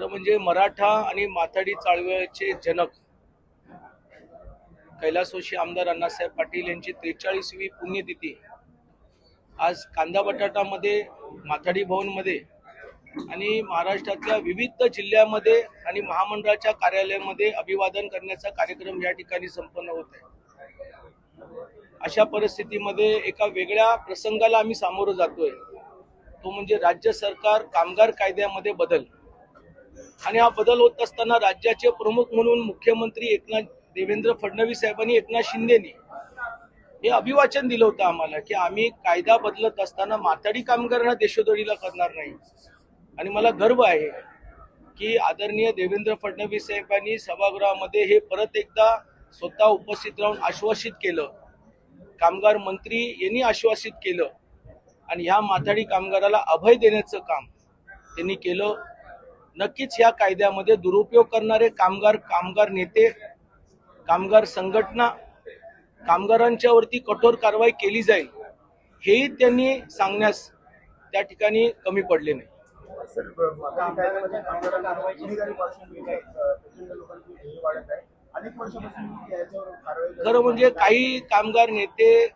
खरं म्हणजे मराठा आणि माथाडी चळवळीचे जनक कैलासोशी आमदार अण्णासाहेब पाटील यांची त्रेचाळीसवी पुण्यतिथी. आज कांदा बटाटामध्ये माथाडी भवनमध्ये आणि महाराष्ट्रातल्या विविध जिल्ह्यामध्ये आणि महामंडळाच्या कार्यालयामध्ये अभिवादन करण्याचा कार्यक्रम या ठिकाणी संपन्न होत आहे. अशा परिस्थितीमध्ये एका वेगळ्या प्रसंगाला आम्ही सामोरं जातोय. तो म्हणजे राज्य सरकार कामगार कायद्यामध्ये बदल. आणि हा बदल होत असताना राज्याचे प्रमुख म्हणून मुख्यमंत्री एकनाथ देवेंद्र फडणवीस साहेबांनी एकनाथ शिंदेनी हे अभिवाचन दिलं होतं आम्हाला की आम्ही कायदा बदलत असताना माथाडी कामगारांना देशोधडीला करणार नाही. आणि मला गर्व आहे की आदरणीय देवेंद्र फडणवीस साहेबांनी सभागृहामध्ये हे परत एकदा स्वतः उपस्थित राहून आश्वासित केलं. कामगार मंत्री यांनी आश्वासित केलं. आणि ह्या माथाडी कामगाराला अभय देण्याचं काम त्यांनी केलं. नक्कीच या कायद्यामध्ये दुरुपयोग करणारे कामगार कामगार नेते कामगार संघटना कामगारांच्या वरती कठोर कारवाई केली जाईल हेही त्यांनी सांगण्यास त्या ठिकाणी कमी पडले नाही. खरं म्हणजे काही कामगार नेते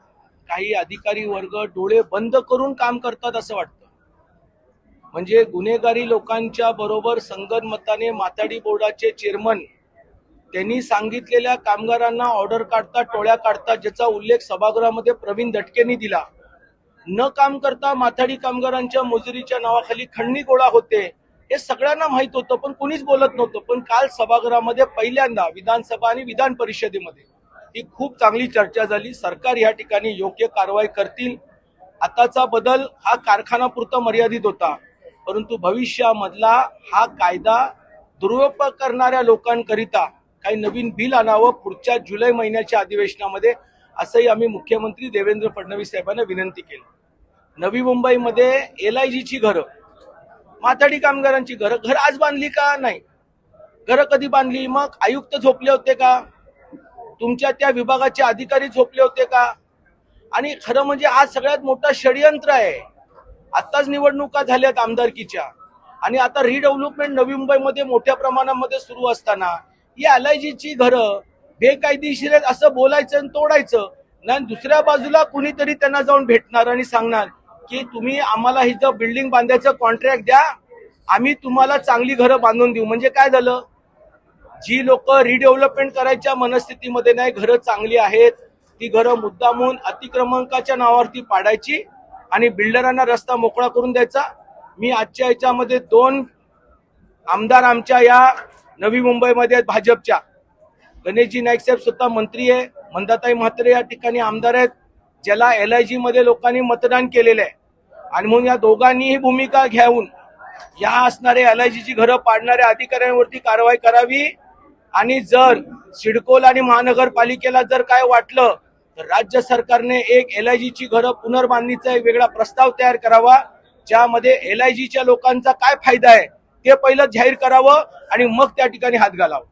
काही अधिकारी वर्ग डोळे बंद करून काम करतात असं वाटतं. म्हणजे गुन्हेगारी लोकांच्या बरोबर संगनमताने माथाडी बोर्डाचे चेअरमन त्यांनी सांगितलेल्या कामगारांना ऑर्डर काढता टोळ्या काढता ज्याचा उल्लेख सभागृहामध्ये प्रवीण दटकेंनी दिला. न काम करता माथाडी कामगारांच्या मजुरीच्या नावाखाली खंडणी गोळा होते हे सगळ्यांना माहीत होतं पण कुणीच बोलत नव्हतं. पण काल सभागृहामध्ये पहिल्यांदा विधानसभा आणि विधान परिषदेमध्ये ही खूप चांगली चर्चा झाली. सरकार या ठिकाणी योग्य कारवाई करतील. आताचा बदल हा कारखानापुरता मर्यादित होता. परंतु भविष्यामधला हा कायदा दुरुपयोग करणाऱ्या लोकांकरिता काही नवीन बिल आणावं पुढच्या जुलै महिन्याच्या अधिवेशनामध्ये असंही आम्ही मुख्यमंत्री देवेंद्र फडणवीस साहेबांना विनंती केली. नवी मुंबईमध्ये एल आय जीची घरं माथाडी कामगारांची घरं घर आज बांधली का नाही? घरं कधी बांधली? मग आयुक्त झोपले होते का? तुमच्या त्या विभागाचे अधिकारी झोपले होते का? आणि खरं म्हणजे आज सगळ्यात मोठं षडयंत्र आहे. आत्ताच निवडणुका झाल्यात आमदारकीच्या. आणि आता रिडेव्हलपमेंट नवी मुंबईमध्ये मोठ्या प्रमाणामध्ये सुरू असताना ही एल आय जीची घरं बेकायदेशीर आहेत असं बोलायचं आणि तोडायचं. नाही दुसऱ्या बाजूला कुणीतरी त्यांना जाऊन भेटणार आणि सांगणार की तुम्ही आम्हाला ही जर बिल्डिंग बांधायचं कॉन्ट्रॅक्ट द्या आम्ही तुम्हाला चांगली घरं बांधून देऊ. म्हणजे काय झालं? जी लोक रिडेव्हलपमेंट करायच्या मनस्थितीमध्ये नाही घरं चांगली आहेत ती घरं मुद्दामून अतिक्रमांकाच्या नावावरती पाडायची. आणि बिल्डरांना रस्ता मोकळा करून द्यायचा. मी आजच्या याच्यामध्ये दोन आमदार आमच्या या नवी मुंबईमध्ये आहेत भाजपच्या. गणेशजी नाईक साहेब स्वतः मंत्री आहे. मंदाताई म्हात्रे या ठिकाणी आमदार आहेत. ज्याला एल आय जीमध्ये लोकांनी मतदान केलेलं आहे. आणि म्हणून या दोघांनीही भूमिका घेऊन या असणाऱ्या एल आय जीची घरं पाडणाऱ्या अधिकाऱ्यांवरती कारवाई करावी. आणि जर सिडकोल आणि महानगरपालिकेला जर काय वाटलं तर राज्य सरकारने एक एल आय जीची घरं पुनर्बांधणीचा एक वेगळा प्रस्ताव तयार करावा ज्यामध्ये एल आय जीच्या लोकांचा काय फायदा आहे ते पहिलं जाहीर करावं आणि मग त्या ठिकाणी हात घालावं.